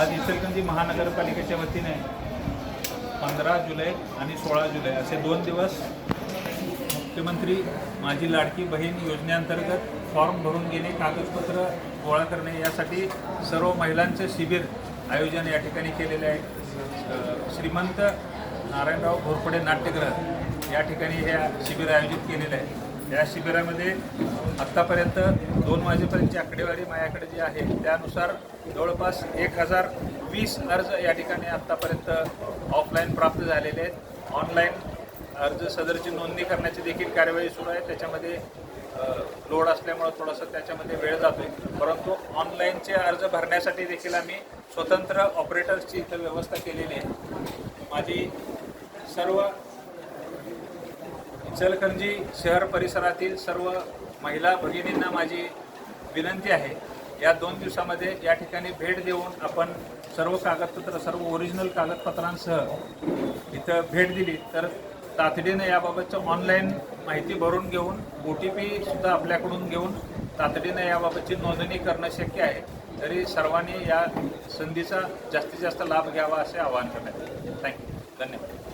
आज इचलकरंजी महानगरपालिकेच्या वतीने पंधरा जुलै आणि सोळा जुलै असे दोन दिवस मुख्यमंत्री माझी लाडकी बहीण योजनेअंतर्गत फॉर्म भरून घेणे कागदपत्र गोळा करणे यासाठी सर्व महिलांचं शिबिर आयोजन या ठिकाणी केलेलं आहे. श्रीमंत नारायणराव घोरपडे नाट्यगृह या ठिकाणी हे शिबिर आयोजित केलेलं आहे. या शिबिरामध्ये आत्तापर्यंत दोन वाजेपर्यंतची आकडेवारी माझ्याकडे जी आहे त्यानुसार जवळपास एक हजार वीस अर्ज या ठिकाणी आत्तापर्यंत ऑफलाईन प्राप्त झालेले आहेत. ऑनलाईन अर्ज सदरची नोंदणी करण्याची देखील कार्यवाही सुरू आहे. त्याच्यामध्ये लोड असल्यामुळं थोडंसं त्याच्यामध्ये वेळ जातोय. परंतु ऑनलाईनचे अर्ज भरण्यासाठी देखील आम्ही स्वतंत्र ऑपरेटर्सची इथं व्यवस्था केलेली आहे. माझी सर्व इचलकरंजी शहर परिसरातील सर्व महिला भगिनींना माझी विनंती आहे. या दोन दिवसामध्ये या ठिकाणी भेट देऊन आपण सर्व कागदपत्र सर्व ओरिजिनल कागदपत्रांसह इथं भेट दिली. तर तातडीनं याबाबतचं ऑनलाईन माहिती भरून घेऊन ओ टी पी सुद्धा आपल्याकडून घेऊन तातडीनं याबाबतची नोंदणी करणं शक्य आहे. तरी सर्वांनी या संधीचा जास्तीत जास्त लाभ घ्यावा असे आवाहन करण्यात येईल. थँक्यू धन्यवाद.